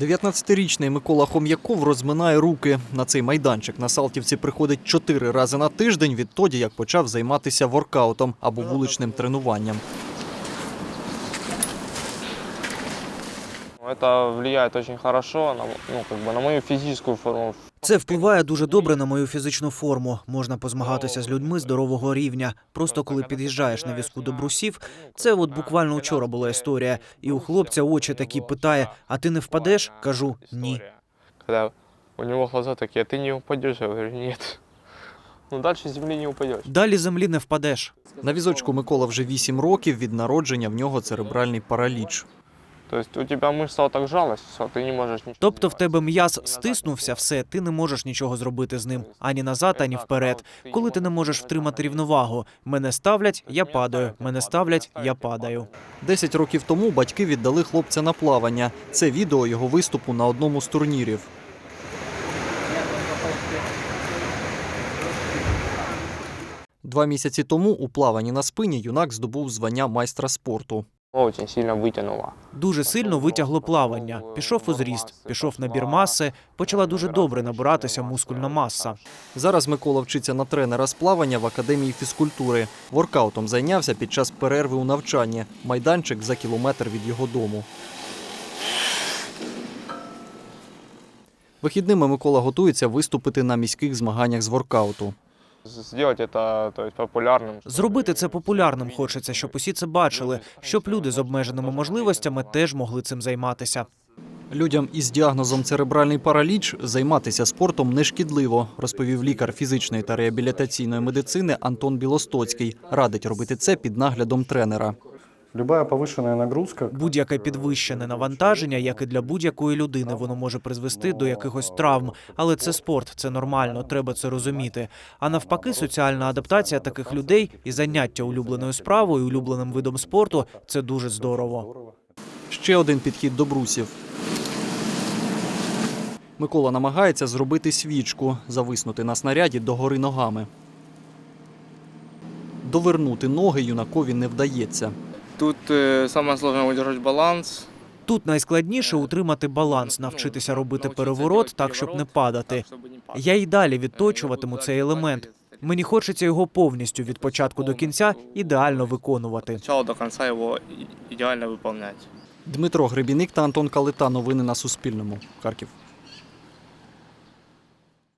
19-річний Микола Хом'яков розминає руки. На цей майданчик на Салтівці приходить чотири рази на тиждень відтоді, як почав займатися воркаутом або вуличним тренуванням. Это влияет очень хорошо на, ну, как бы на мою физическую форму. Це впливає дуже добре на мою фізичну форму. Можна позмагатися з людьми здорового рівня. Просто коли під'їжджаєш на візку до брусів, це от буквально вчора була історія. І у хлопця очі такі питає: а ти не впадеш? Кажу ні. Когда у него глаза такие, а ты не упадешь? Я говорю, нет. Ну дальше с земли не упадешь. Далі землі не впадеш. На візочку Микола вже 8 років. Від народження в нього церебральний параліч. То есть у тебя мышца вот так жалась, все, ты не можешь ничего Тобто в тебе м'яз стиснувся, все, ти не можеш нічого зробити з ним ані назад, ані вперед. Коли ти не можеш втримати рівновагу, мене ставлять, я падаю. Мене ставлять, я падаю. 10 років тому батьки віддали хлопця на плавання. Це відео його виступу на одному з турнірів. Два місяці тому у плаванні на спині юнак здобув звання майстра спорту. Очень сильно вытянула. Дуже сильно витягло плавання. Пішов у зріст, пішов набір маси, почала дуже добре набиратися мускульна маса. Зараз Микола вчиться на тренера з плавання в академії фізкультури. Воркаутом зайнявся під час перерви у навчанні. Майданчик за кілометр від його дому. Вихідними Микола готується виступити на міських змаганнях з воркауту. Сделать це то есть, популярним. Зробити це популярним хочеться, щоб усі це бачили, щоб люди з обмеженими можливостями теж могли цим займатися. Людям із діагнозом церебральний параліч займатися спортом не шкідливо, розповів лікар фізичної та реабілітаційної медицини Антон Білостоцький. Радить робити це під наглядом тренера. Любая повышенная нагрузка Будь-яке підвищене навантаження, як і для будь-якої людини, воно може призвести до якихось травм. Але це спорт, це нормально, треба це розуміти. А навпаки, соціальна адаптація таких людей і заняття улюбленою справою, улюбленим видом спорту це дуже здорово. Ще один підхід до брусів. Микола намагається зробити свічку, зависнути на снаряді догори ногами. Довернути ноги юнакові не вдається. Тут самое сложное баланс. Тут найскладніше утримати баланс, навчитися робити переворот так, щоб не падати. Я й далі відточуватиму цей елемент. Мені хочеться його повністю від початку до кінця ідеально виконувати. До конца его идеально выполнять. Дмитро Гребіник та Антон Калита. Новини на Суспільному. Харків.